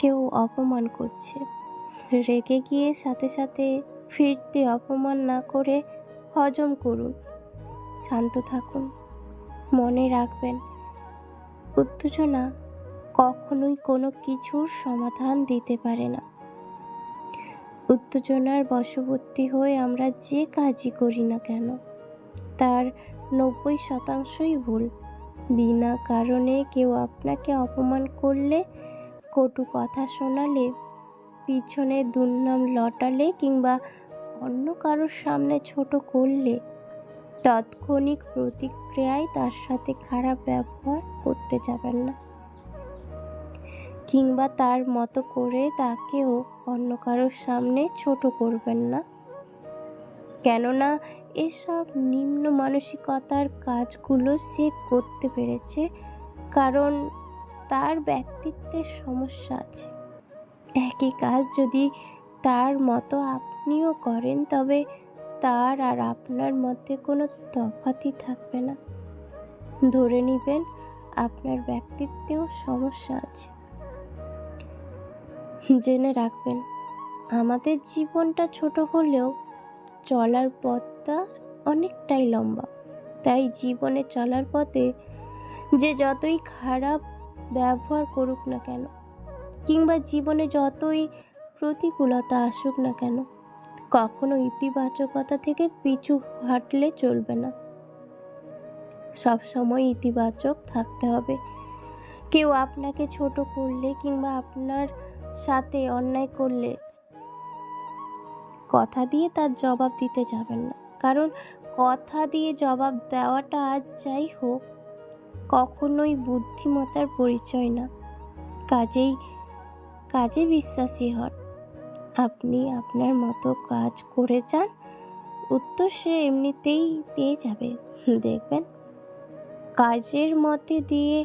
কেউ অপমান করছে। রেগে গিয়ে সাথে সাথে ফিরতে অপমান না করে হজম করুন। শান্ত থাকুন। মনে রাখবেন, উত্তেজনা কখনোই কোনো কিছুর সমাধান দিতে পারে না। উত্তেজনার বশবর্তী হয়ে আমরা যে কাজই করি না কেন, তার নব্বই শতাংশই ভুল। বিনা কারণে কেউ আপনাকে অপমান করলে কটু কথা শোনালে, পিছনে দুর্নাম লটালে কিংবা অন্য কারোর সামনে ছোট করলে, তাৎক্ষণিক প্রতিক্রিয়ায় তার সাথে খারাপ ব্যবহার করতে যাবেন না। কিংবা তার মতো করে তাকেও অন্য কারোর সামনে ছোট করবেন না। কেননা, এসব নিম্ন মানসিকতার কাজগুলো সে করতে পেরেছে, কারণ তার ব্যক্তিত্বের সমস্যা আছে। একই কাজ যদি তার মতো আপনিও করেন, তবে তার আর আপনার মধ্যে কোনো তফাতই থাকবে না। ধরে নেবেন, আপনার ব্যক্তিত্বেও সমস্যা আছে। জেনে রাখবেন, আমাদের জীবনটা ছোট হলেও চলার পথটা অনেকটাই লম্বা। তাই জীবনে চলার পথে যে যতই খারাপ ব্যবহার করুক না কেন? কিংবা জীবনে যতই প্রতিকূলতা আসুক না কেন? কখনো ইতিবাচকতা থেকে পিছু হাঁটলে চলবে না। সব সময় ইতিবাচক থাকতে হবে। কেউ আপনাকে ছোট করলে কিংবা আপনার সাথে অন্যায় করলে কথা দিয়ে তার জবাব দিতে যাবেন না। কারণ কথা দিয়ে জবাব দেওয়াটা আজ যাই হোক কখনোই বুদ্ধিমত্তার পরিচয় না। কাজেই, কাজে বিশ্বাসী হন। আপনি আপনার মতো কাজ করে যান, উত্তর সে এমনিতেই পেয়ে যাবে। দেখবেন, কাজের মধ্যে দিয়ে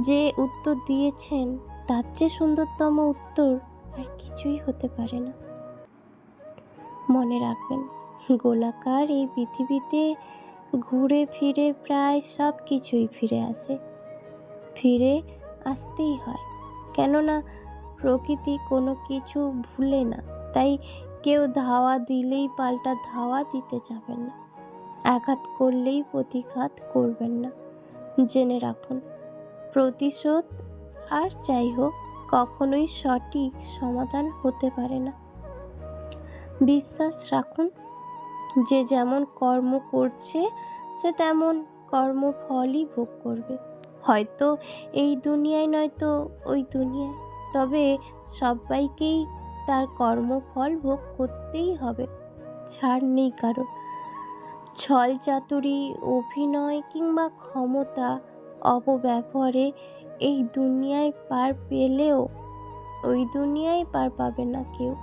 যে উত্তর দিয়েছেন, তার চেয়ে সুন্দরতম উত্তর আর কিছুই হতে পারে না। মনে রাখবেন, গোলাকার এই পৃথিবীতে ঘুরে ফিরে প্রায় সব কিছুই ফিরে আসে। ফিরে আসতেই হয়। কেননা, প্রকৃতি কোনো কিছু ভুলে না, তাই কেউ ধাওয়া দিলেই পাল্টা ধাওয়া দিতে যাবেন না। আঘাত করলেই প্রতিঘাত করবেন না। জেনে রাখুন, প্রতিশোধ আর যাই হোক, কখনোই সঠিক সমাধান হতে পারে না। বিশ্বাস রাখুন যে যেমন কর্ম করছে, সে তেমন কর্মফলই ভোগ করবে। হয়তো এই দুনিয়ায় নয়তো ওই দুনিয়ায়, তবে সবাইকেই তার কর্মফল ভোগ করতেই হবে। ছাড় নেই কারণ ছল চাতুরি, অভিনয় কিংবা ক্ষমতা, অপব্যবহারে এই দুনিয়ায় পার পেলেও ওই দুনিয়ায় পার পাবে না কেউ।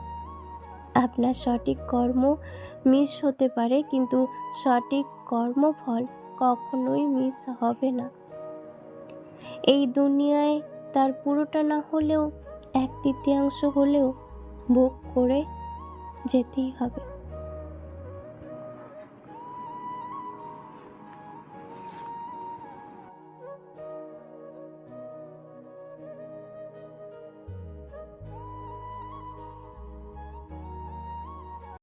আপনার সঠিক কর্ম মিস হতে পারে, কিন্তু সঠিক কর্মফল কখনোই মিস হবে না। এই দুনিয়ায় তার পুরোটা না হলেও এক তৃতীয়াংশ হলেও ভোগ করে যেতেই হবে।